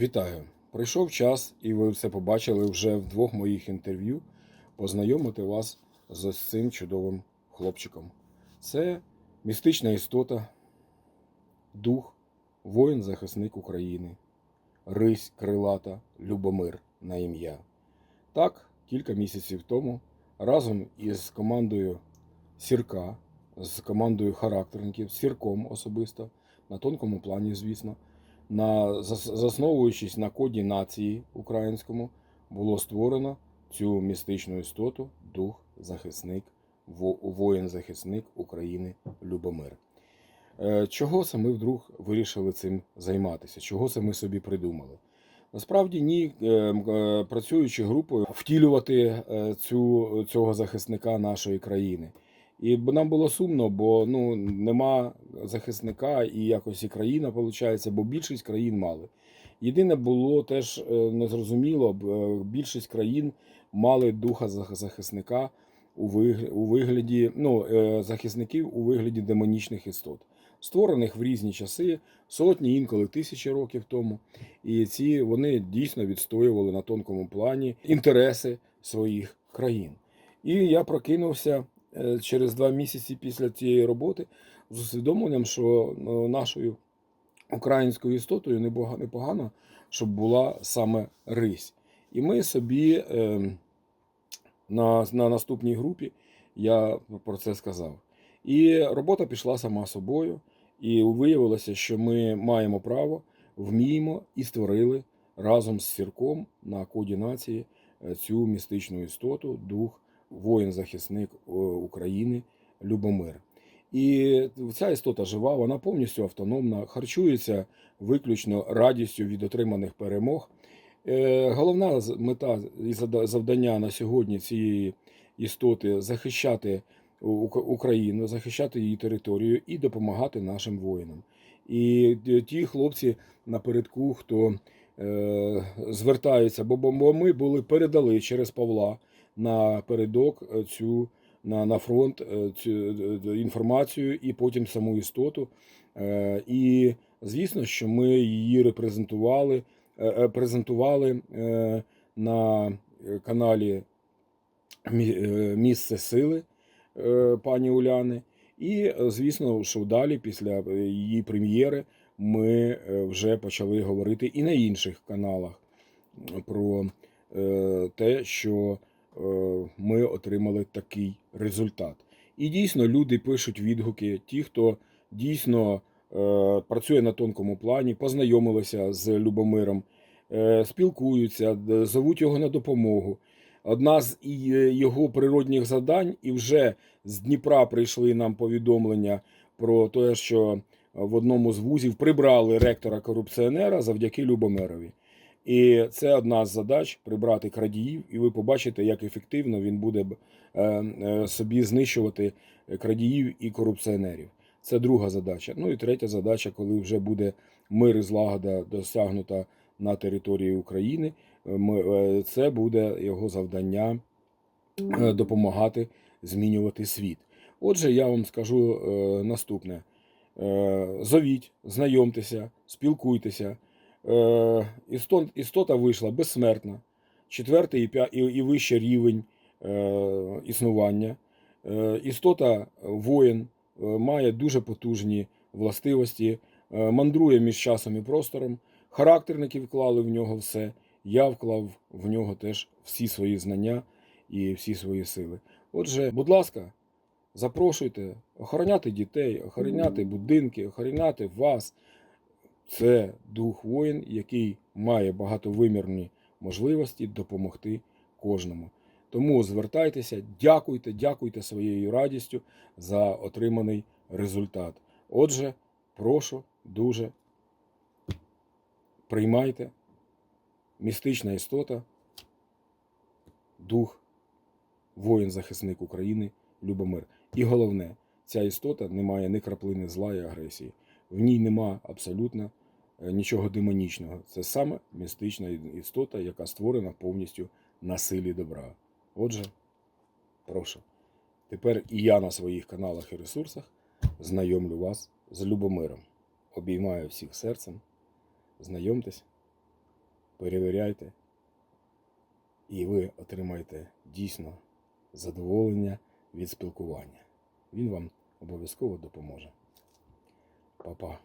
Вітаю! Прийшов час, і ви все побачили вже в двох моїх інтерв'ю. Познайомити вас з цим чудовим хлопчиком. Це містична істота, дух, воїн-захисник України, Рись крилата, Любомир на ім'я. Так, кілька місяців тому разом із командою Сірка, з командою характерників, Сірком особисто, на тонкому плані, звісно, на, засновуючись на коді нації українському, було створено цю містичну істоту, дух, захисник, во- воїн-захисник України Любомир. Е, Чого це ми вдруг вирішили цим займатися? Чого це ми собі придумали? Насправді ні, е, е, працюючи групою, втілювати цю, цього захисника нашої країни. І нам було сумно, бо ну, нема захисника і якось і країна виходить, бо більшість країн мали. Єдине було теж е, незрозуміло, е, більшість країн мали духа захисника у вигляді ну, е, захисників у вигляді демонічних істот, створених в різні часи, сотні, інколи тисячі років тому. І ці вони дійсно відстоювали на тонкому плані інтереси своїх країн. І я прокинувся через два місяці після цієї роботи з усвідомленням, що ну, нашою українською істотою непогано, щоб була саме рись. І ми собі е, на, на наступній групі я про це сказав. І робота пішла сама собою, і виявилося, що ми маємо право, вміємо і створили разом з сірком на коді нації е, цю містичну істоту, дух, воїн-захисник е, України Любомир. І ця істота жива, вона повністю автономна, харчується виключно радістю від отриманих перемог. Е, Головна мета і завдання на сьогодні цієї істоти захищати Україну, захищати її територію і допомагати нашим воїнам. І ті хлопці напередку, хто е, звертаються, бо, ми були передали через Павла напередок е, цю на, на фронт е, цю е, інформацію і потім саму істоту. І звісно, що ми її репрезентували, презентували на каналі Місце сили пані Уляни. І, звісно, що далі, після її прем'єри, ми вже почали говорити і на інших каналах про те, що ми отримали такий результат. І дійсно люди пишуть відгуки, ті, хто дійсно е, працює на тонкому плані, познайомилися з Любомиром, е, спілкуються, зовуть його на допомогу. Одна з е, його природних завдань, і вже з Дніпра прийшли нам повідомлення про те, що в одному з вузів прибрали ректора корупціонера завдяки Любомирові. І це одна з задач прибрати крадіїв, і ви побачите, як ефективно він буде е, е, собі знищувати крадіїв і корупціонерів. Це друга задача. Ну і третя задача, коли вже буде мир і злагода досягнута на території України, е, це буде його завдання допомагати змінювати світ. Отже, я вам скажу наступне: зовіть, знайомтеся, спілкуйтеся. Е, істот, істота вийшла безсмертна, четвертий і, вище рівень е, існування. Е, істота воїн має дуже потужні властивості, мандрує між часом і простором. Характерники вклали в нього все. Я вклав в нього теж всі свої знання і всі свої сили. Отже, будь ласка, запрошуйте охороняти дітей, охороняти будинки, охороняти вас. Це дух воїн, який має багатовимірні можливості допомогти кожному. Тому звертайтеся, дякуйте, дякуйте своєю радістю за отриманий результат. Отже, прошу дуже приймайте містична істота, дух, воїн-захисник України, Любомир. І головне, ця істота не має ні краплини зла і агресії. В ній нема абсолютно нічого демонічного. Це саме містична істота, яка створена повністю на силі добра. Отже, прошу. Тепер і я на своїх каналах і ресурсах знайомлю вас з Любомиром. Обіймаю всіх серцем. Знайомтесь, перевіряйте, і ви отримаєте дійсно задоволення від спілкування. Він вам обов'язково допоможе. Па-па.